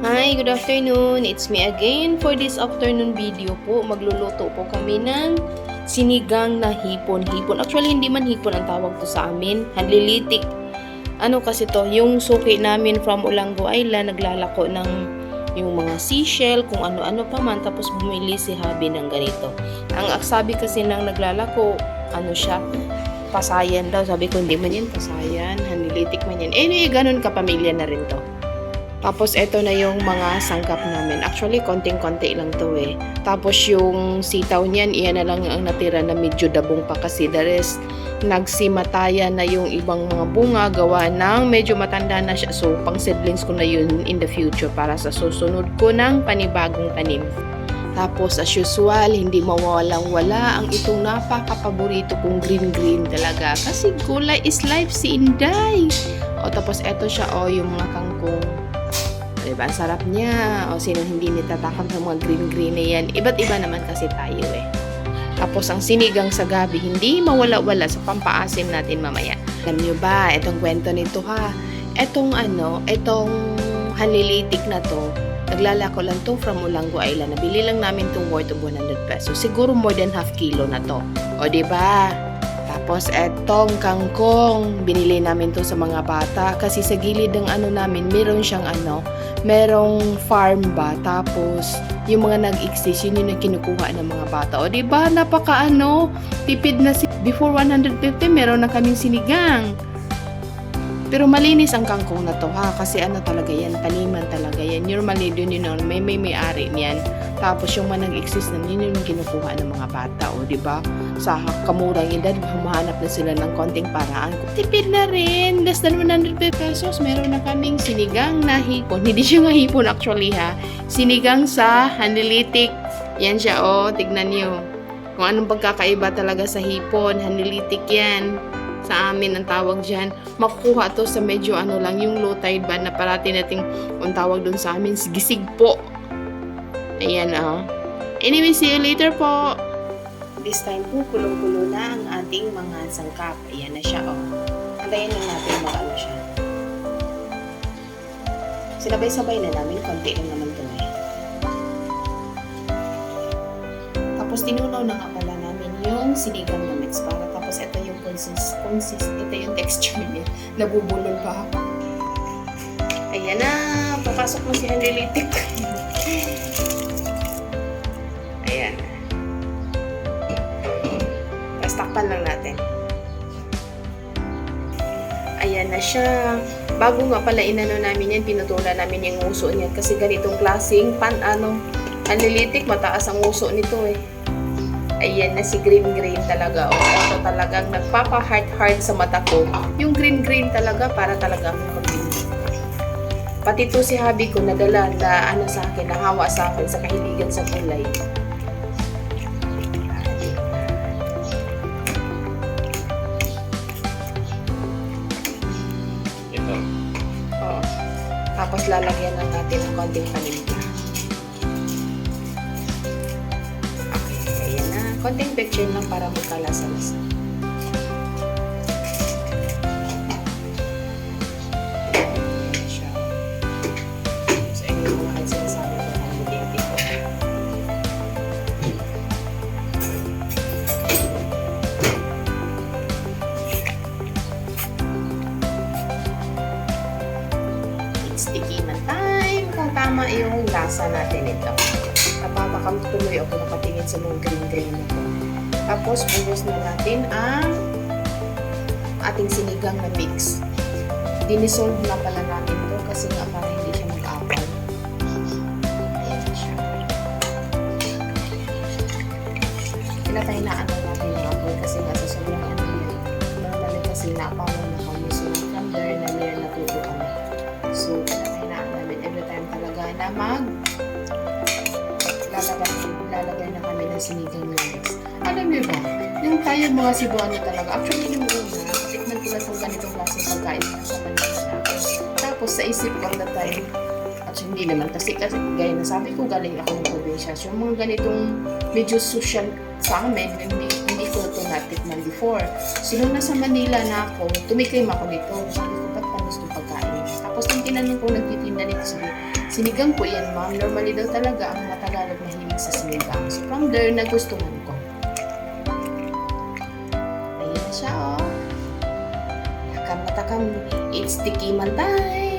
Hi, good afternoon. It's me again for this afternoon video po. Magluluto po kami ng sinigang na hipon-hipon. Actually, hindi man hipon ang tawag to sa amin. Hanlilitik. Ano kasi to, yung suki namin from Ulango Island, naglalako ng yung mga seashell, kung ano-ano pa man, tapos bumili si Habi ng ganito. Ang sabi kasi ng naglalako, ano siya, pasayan daw. Sabi ko, hindi man yan pasayan, hanlilitik man yan. Anyway, ganun kapamilya na rin to. Tapos, ito na yung mga sangkap namin. Actually, konting-konti lang to eh. Tapos, yung sitaw niyan, iyan na lang ang natira na medyo dabong pa kasi the rest, nagsimatayan na yung ibang mga bunga gawa ng medyo matanda na siya. So, pang seedlings ko na yun in the future para sa susunod ko ng panibagong tanim. Tapos, as usual, hindi mawalang wala ang itong napaka-paborito kong green-green talaga. Kasi gulay is life si Inday. O, tapos eto siya, o, yung mga kangkong. Diba? Sarap niya. O, sino hindi nitatakam sa mga green-green na yan. Iba't iba naman kasi tayo eh. Tapos, ang sinigang sa gabi, hindi mawala-wala sa pampaasim natin mamaya. Alam nyo ba, itong kwento nito ha. Etong ano, etong hanlilitik na to, naglalako lang to from Ulango Island. Nabili lang namin tong worth of 100 pesos. Siguro more than half kilo na to. O, ba? Tapos etong kangkong, binili namin to sa mga bata kasi sa gilid ng ano namin, meron siyang ano, merong farm ba, tapos yung mga nag-exist, yun yung kinukuha ng mga bata. O di ba napaka ano, tipid na si before 150 meron na kaming sinigang. Pero malinis ang kangkong na to ha kasi ano talaga yan, taniman talaga yan. Normally dun yun, may may may-ari niyan. Tapos yung mga nag-exist na yun yung kinukuha ng mga bata o di ba? Sa kamurang edad, humahanap na sila ng konting paraan. Tipid na rin, less than 100 pesos, meron na kaming sinigang na hipon. Hindi siya nga hipon actually ha. Sinigang sa hanilitik. Yan siya oh, tignan niyo. Kung anong pagkakaiba talaga sa hipon, hanilitik yan sa amin ang tawag dyan. Makukuha to sa medyo ano lang, yung low tide ba na parati nating ang tawag dun sa amin, gisig po. Ayan ah. Anyway, see you later po. This time po, kulong-kulo na ang ating mga sangkap. Ayan na siya oh. Antayin lang natin mag-ano siya. Sinabay-sabay na namin, konti lang naman to eh. Tapos tinunaw na nga pala namin yung sinigang na mix para tapos ito yung consist, consist ito yung texture niya. Nabubulol pa ako. Ayan na, papasok mo si Hanlilitik. Ayan. Tapos takpan lang natin. Ayan na siya. Bago nga pala inano namin yan, pinutulan namin yung uso niyan kasi ganitong klaseng pan ano, Hanlilitik, mataas ang uso nito eh. Ayan na si green green talaga. O, ito talagang nagpapa-heart-heart sa mata ko. Yung green green talaga para talaga kabili. Pati to si Habi ko nadala na ano sa akin, nahawa sa akin sa kahiligan sa gulay. Ito. Oo. Tapos lalagyan lang natin ng konting paninda. Konting pechin lang para magkalasa-lasa. Ng. It's tikiman time. Kung tama yung lasa natin ito. Napatakam tuloy ako nakatingin sa mga green-green na. Tapos, buhos na natin ang ating sinigang na mix. Dinisolve na pala natin to kasi nga para hindi siya mag-apal. Siya. Pinatahinaan lang natin yung apoy kasi nga sa sobrang ano yun. Normally kasi napawan na kami so from there na may natuto kami. So, pinatahinaan namin every time talaga na mag lalagay, lalagay na kami ng sinigang mix. Alam niyo ba, yung tayo mga Cebuano talaga, actually yung una, tikman ko na itong ganitong klase pagkain sa Manila. Tapos sa isip ko na time, at hindi naman kasi kasi gaya na sabi ko galing ako ng probinsya. Yung mga ganitong medyo social sa amin, hindi, hindi ko ito natikman before. So, nung nasa Manila na ako, tumikim ako nito. Sabi ko, ba't pa gusto pagkain? Tapos nung tinanong ko, nagtitinda nito, sabi, Sinigang po yan, ma'am. Normally daw talaga ang mga Tagalog mahilig sa sinigang. So from there, nagustuhan ko. Ayan na siya, oh. Takam na takam. It's tikiman time.